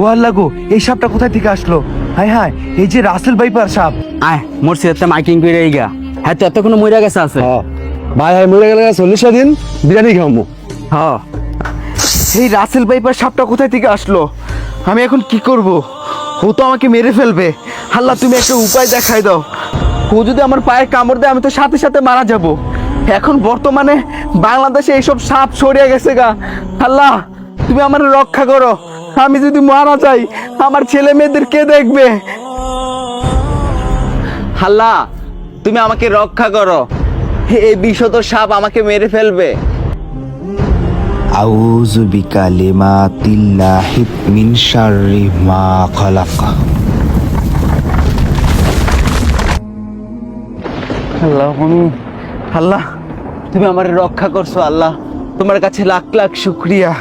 ও আল্লাহ গো এই সাপটা কোথায় থেকে আসলো? হায় হায় এই যে রাসেল ভাইপার সাপ। আয় মোর সিরাতটা মাইকিং করে গা হ্যাঁ তো এত কোনো মইরা গেছে আছে? ভাই ভাই মরে গেলে চল্লিশ দিন বিরিয়ানি খাব হ্যাঁ এই রাসেল ভাইপার সাপটা কোথায় থেকে আসলো? আমি এখন কি করব? ও তো আমাকে মেরে ফেলবে। আল্লাহ তুমি একটা উপায় দেখাই দাও। ও যদি আমার পায়ে কামড় দেয় আমি তো সাথে সাথে মারা যাব। এখন বর্তমানে বাংলাদেশে এইসব সাপ ছড়িয়ে গেছে গা। আল্লাহ তুমি আমার রক্ষা করো। আমি যদি মারা যাই আমার ছেলে মেয়েদের কে দেখবে? আল্লাহ তুমি আমাকে রক্ষা করো। এই বিষত সাপ আমাকে মেরে ফেলবে। আউযু বিকালিমাতিল্লাহি মিন শাররি মা খালাক। আল্লাহ আমি আল্লাহ তুমি আমার রক্ষা করছ আল্লাহ। তোমার কাছে লাখ লাখ শুক্রিয়া।